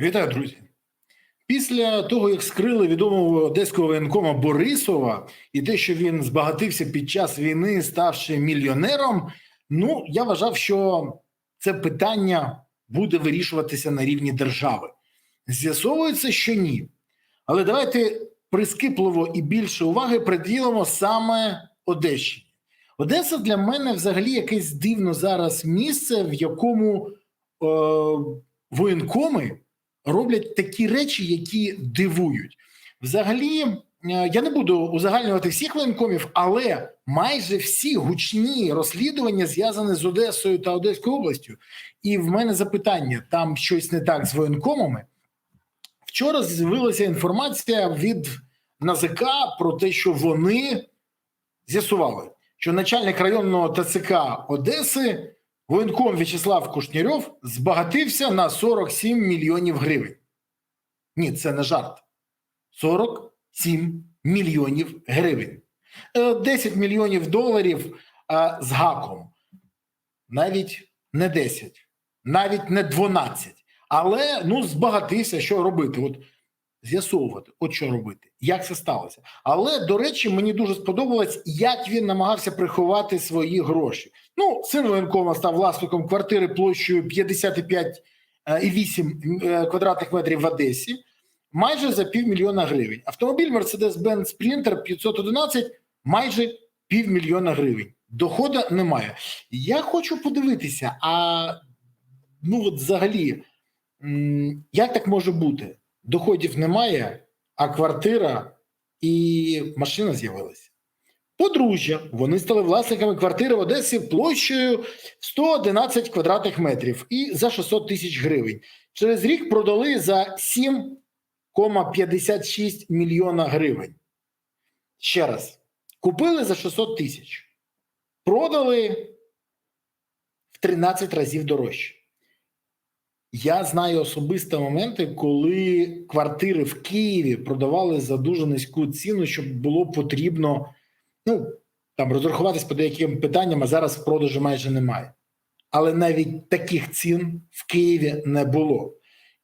Вітаю, друзі. Після того, як скрили відомого одеського воєнкома Борисова і те, що він збагатився під час війни, ставши мільйонером, ну я вважав, що це питання буде вирішуватися на рівні держави. З'ясовується, що ні. Але давайте прискіпливо і більше уваги приділимо саме Одещині. Одеса для мене взагалі якесь дивно зараз місце, в якому е, воєнкоми роблять такі речі, які дивують. Взагалі, е, я не буду узагальнювати всіх воєнкомів, але майже всі гучні розслідування зв'язані з Одесою та Одеською областю. І в мене запитання: там щось не так з воєнкомами. Вчора з'явилася інформація від НАЗК про те, що вони з'ясували, що начальник районного ТЦК Одеси воєнком В'ячеслав Кушнірьов збагатився на 47 мільйонів гривень. Ні, це не жарт. 47 мільйонів гривень. Е, 10 мільйонів доларів е, з гаком. Навіть не 10, навіть не 12. Але ну збагатився, що робити. От з'ясовувати, от що робити, як це сталося. Але до речі, мені дуже сподобалось, як він намагався приховати свої гроші. Ну, син воєнкома став власником квартири площею 55,8 е, квадратних метрів в Одесі, майже за півмільйона гривень. Автомобіль Mercedes-Benz Sprinter 511 майже півмільйона гривень. Доходу немає. Я хочу подивитися, а ну от взагалі, як так може бути? Доходів немає, а квартира і машина з'явилася. Подружжя, вони стали власниками квартири в Одесі площею 111 квадратних метрів і за 600 тисяч гривень. Через рік продали за 7,56 мільйона гривень. Ще раз, купили за 600 тисяч, продали в 13 разів дорожче. Я знаю особисто моменти, коли квартири в Києві продавали за дуже низьку ціну, щоб було потрібно ну там розрахуватись по деяким питанням, а зараз в продажу майже немає. Але навіть таких цін в Києві не було.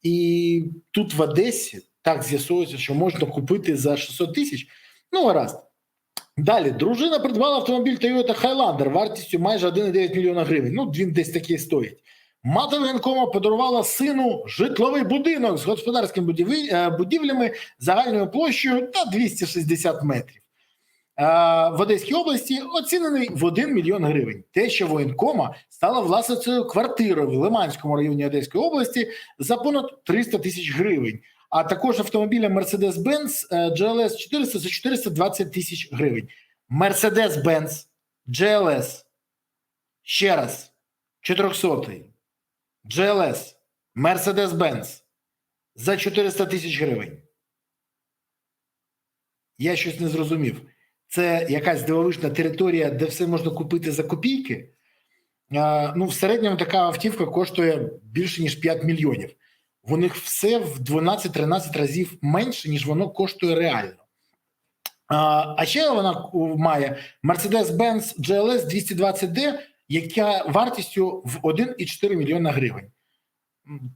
І тут в Одесі так з'ясується, що можна купити за 600 тисяч. Ну, гаразд. Далі дружина придбала автомобіль Toyota Highlander вартістю майже 1,9 мільйона гривень. Ну, він десь такий стоїть. Мати воєнкома подарувала сину житловий будинок з господарськими е, будівлями загальною площею та 260 метрів. Е, В Одеській області оцінений в 1 мільйон гривень. Те, що воєнкома стала власницею квартири в Лиманському районі Одеської області за понад 300 тисяч гривень, а також автомобіля Mercedes-Benz е, GLS 400 за 420 тисяч гривень. Mercedes-Benz GLS. Ще раз, 400-й. GLS, Mercedes-Benz за 400 тисяч гривень. Я щось не зрозумів. Це якась дивовижна територія, де все можна купити за копійки. Ну, в середньому така автівка коштує більше, ніж 5 мільйонів. У них все в 12-13 разів менше, ніж воно коштує реально. А, ще вона має Mercedes-Benz GLS 220D, яка вартістю в 1,4 мільйона гривень.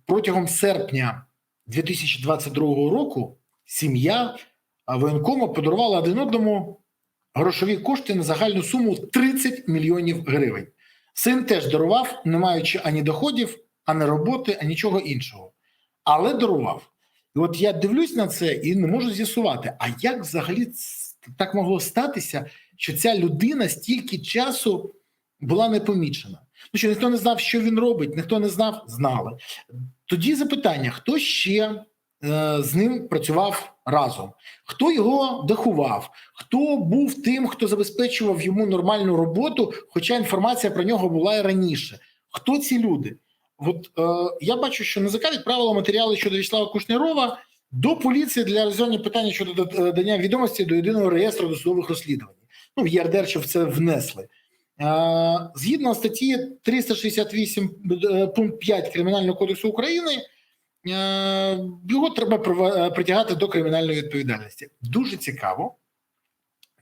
Протягом серпня 2022 року сім'я а, воєнкома подарувала один одному грошові кошти на загальну суму 30 мільйонів гривень. Син теж дарував, не маючи ані доходів, ані роботи, ані нічого іншого. Але дарував. І от я дивлюсь на це і не можу з'ясувати, а як взагалі так могло статися, що ця людина стільки часу була не помічена. Ну що ніхто не знав, що він робить, ніхто не знав, знали. Тоді запитання: хто ще з ним працював разом? Хто його дахував? Хто був тим, хто забезпечував йому нормальну роботу? Хоча інформація про нього була і раніше. Хто ці люди? От е, я бачу, що НАЗК відправила матеріали щодо Вячеслава Кушнірова до поліції для розв'язання питання щодо додання відомості до єдиного реєстру досудових розслідувань. Ну, в ЄРДР, що в це внесли. Е, Згідно статті 368 е, пункт 5 Кримінального кодексу України, е, його треба е, притягати до кримінальної відповідальності. Дуже цікаво,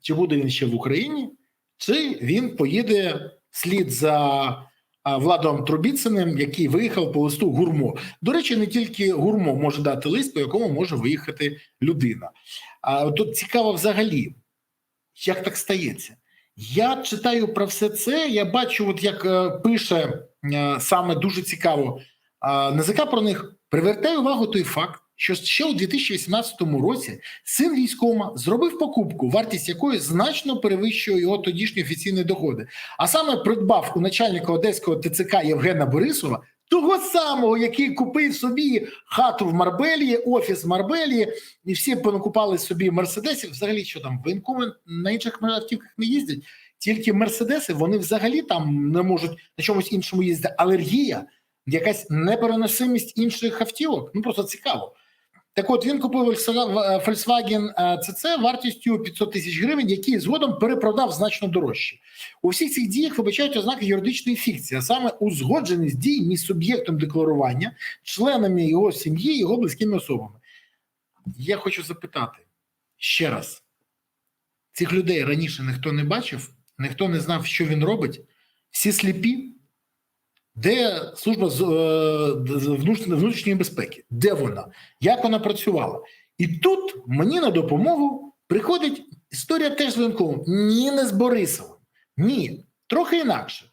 чи буде він ще в Україні, чи він поїде слід за Владом Трубіциним, який виїхав по листу гурмо. До речі, не тільки гурмо може дати лист, по якому може виїхати людина. А тут цікаво взагалі, як так стається. Я читаю про все це. Я бачу, от як е, пише е, саме дуже цікаво е, НЗК про них. Привертає увагу той факт, що ще у 2018 році син військома зробив покупку, вартість якої значно перевищує його тодішні офіційні доходи. А саме придбав у начальника одеського ТЦК Євгена Борисова того самого, який купив собі хату в Марбелії, офіс в Марбелії, і всі понакупали собі мерседесів. Взагалі, що там воєнкоми на інших автівках не їздять, тільки мерседеси вони взагалі там не можуть на чомусь іншому їздити. Алергія, якась непереносимість інших автівок. Ну просто цікаво. Так от він купив Volkswagen CC вартістю 500 тисяч гривень, який згодом перепродав значно дорожче. У всіх цих діях вибачають ознаки юридичної фікції, а саме узгодженість дій між суб'єктом декларування, членами його сім'ї, його близькими особами. Я хочу запитати ще раз: цих людей раніше ніхто не бачив, ніхто не знав, що він робить, всі сліпі. Де служба з е, внутрішньої безпеки? Де вона? Як вона працювала? І тут мені на допомогу приходить історія теж з воєнкомом. Ні, не з Борисовим. Ні, трохи інакше.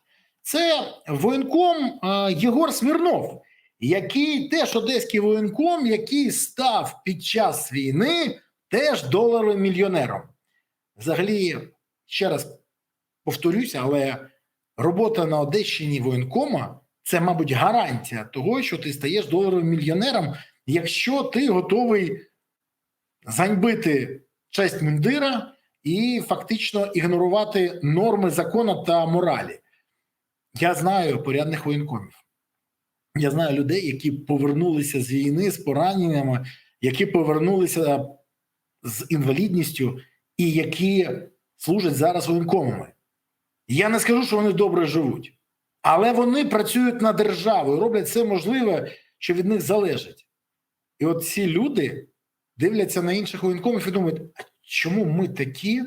Це воєнком е, Єгор Смірнов, який теж одеський воєнком, який став під час війни теж доларовим мільйонером. Взагалі, ще раз повторюся, але робота на Одещині воєнкома це, мабуть, гарантія того, що ти стаєш доларовим мільйонером, якщо ти готовий ганьбити честь мундира і фактично ігнорувати норми закону та моралі. Я знаю порядних воєнкомів. Я знаю людей, які повернулися з війни з пораненнями, які повернулися з інвалідністю, і які служать зараз воєнкомами. Я не скажу, що вони добре живуть, але вони працюють на державу і роблять все можливе, що від них залежить. І от ці люди дивляться на інших воєнкомів і думають, а чому ми такі,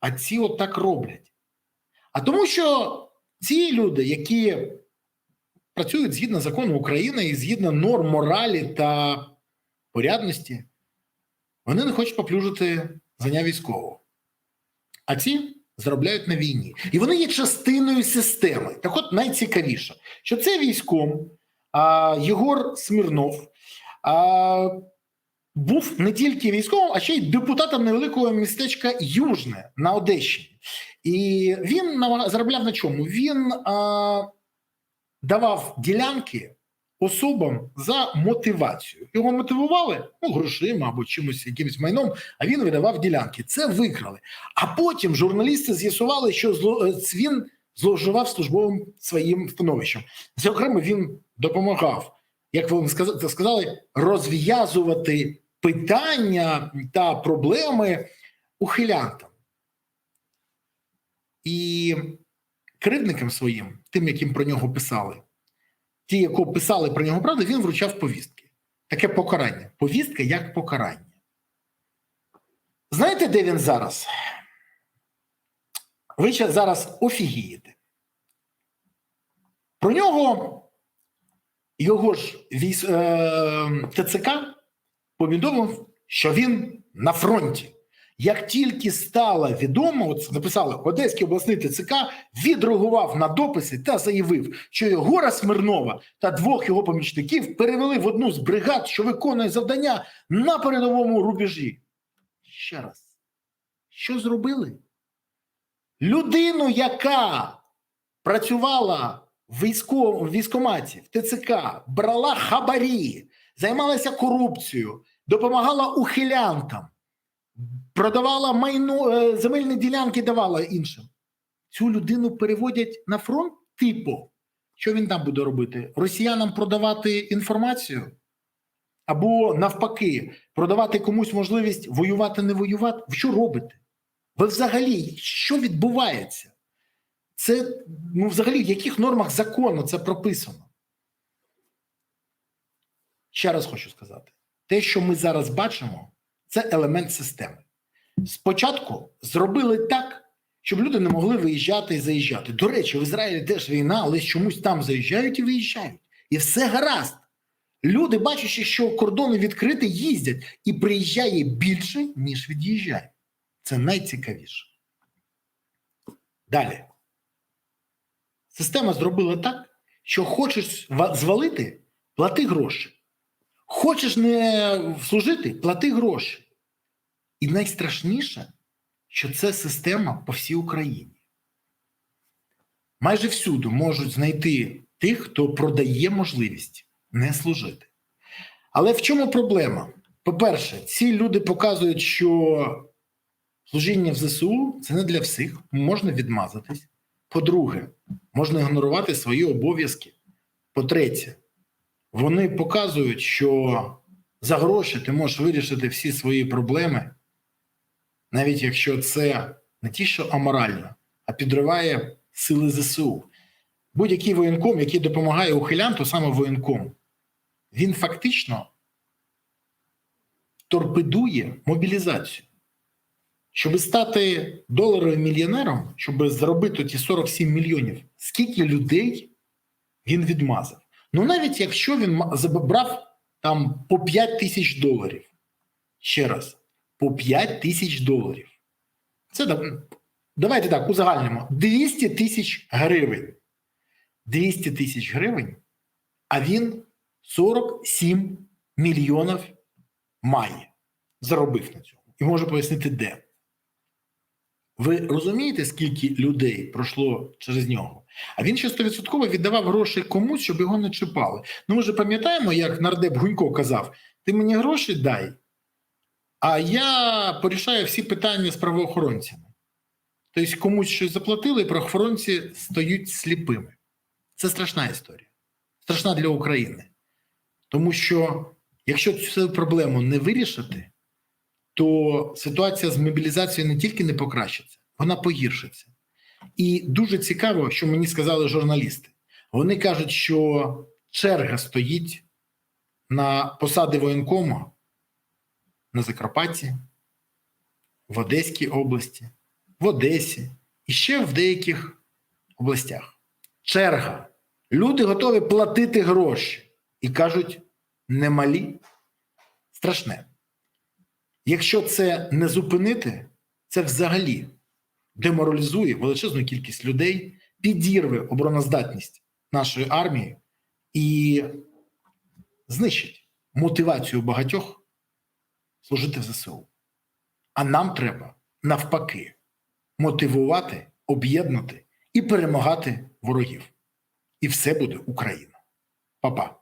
а ці от так роблять? А тому, що ці люди, які працюють згідно закону України і згідно норм моралі та порядності, вони не хочуть поплюжити заняття військового. А ці заробляють на війні, і вони є частиною системи. Так, от найцікавіше, що це військом а, Єгор Смірнов а, був не тільки військовим, а ще й депутатом невеликого містечка Южне на Одещині. І він заробляв на чому? Він а, давав ділянки особам за мотивацію. Його мотивували ну, грошима або чимось якимось майном, а він видавав ділянки. Це викрали. А потім журналісти з'ясували, що е, він зловживав службовим своїм становищем. Зокрема, він допомагав, як ви сказали, розв'язувати питання та проблеми ухилянтам. І кривдникам своїм, тим, яким про нього писали ті, які писали про нього правду, він вручав повістки. Таке покарання. Повістка як покарання. Знаєте, де він зараз? Ви ще зараз офігієте. Про нього його ж військ, е, ТЦК повідомив, що він на фронті. Як тільки стало відомо, от написали Одеський обласний ТЦК відреагував на дописи та заявив, що Єгора Смирнова та двох його помічників перевели в одну з бригад, що виконує завдання на передовому рубежі. Ще раз, що зробили? Людину, яка працювала в військоматі, в ТЦК, брала хабарі, займалася корупцією, допомагала ухилянтам продавала майно е, земельні ділянки, давала іншим. Цю людину переводять на фронт, типу, що він там буде робити? Росіянам продавати інформацію? Або навпаки, продавати комусь можливість воювати, не воювати. Ви що робите? Ви взагалі, що відбувається? Це ну, взагалі в яких нормах закону це прописано? Ще раз хочу сказати: те, що ми зараз бачимо, це елемент системи. Спочатку зробили так, щоб люди не могли виїжджати і заїжджати. До речі, в Ізраїлі теж війна, але чомусь там заїжджають і виїжджають. І все гаразд. Люди, бачачи, що кордони відкриті, їздять і приїжджає більше, ніж від'їжджає. Це найцікавіше. Далі. Система зробила так, що хочеш звалити, плати гроші. Хочеш не служити, плати гроші. І найстрашніше, що це система по всій Україні. Майже всюди можуть знайти тих, хто продає можливість не служити. Але в чому проблема? По-перше, ці люди показують, що служіння в ЗСУ це не для всіх, можна відмазатись. По-друге, можна ігнорувати свої обов'язки. По-третє, вони показують, що за гроші ти можеш вирішити всі свої проблеми, навіть якщо це не ті, що аморально, а підриває сили ЗСУ. Будь-який воєнком, який допомагає ухилянту, саме воєнком, він фактично торпедує мобілізацію. Щоб стати доларовим мільйонером, щоб заробити ті 47 мільйонів, скільки людей він відмазав? Ну, навіть якщо він забрав там по 5 тисяч доларів. Ще раз, по 5 тисяч доларів. Це давайте так, узагальнимо. 200 тисяч гривень. 200 тисяч гривень, а він 47 мільйонів має. Заробив на цьому. І можу пояснити, де. Ви розумієте, скільки людей пройшло через нього? А він ще 100% віддавав гроші комусь, щоб його не чіпали. Ну, ми ж пам'ятаємо, як нардеп Гунько казав: ти мені гроші дай, а я порішаю всі питання з правоохоронцями. Тобто комусь щось заплатили, і правоохоронці стають сліпими. Це страшна історія. Страшна для України. Тому що якщо цю проблему не вирішити, то ситуація з мобілізацією не тільки не покращиться, вона погіршиться. І дуже цікаво, що мені сказали журналісти. Вони кажуть, що черга стоїть на посади воєнкома на Закарпатті, в Одеській області, в Одесі і ще в деяких областях. Черга. Люди готові платити гроші і кажуть, немалі, страшне. Якщо це не зупинити, це взагалі деморалізує величезну кількість людей, підірве обороноздатність нашої армії і знищить мотивацію багатьох служити в ЗСУ. А нам треба навпаки мотивувати, об'єднати і перемагати ворогів. І все буде Україна. Па-па.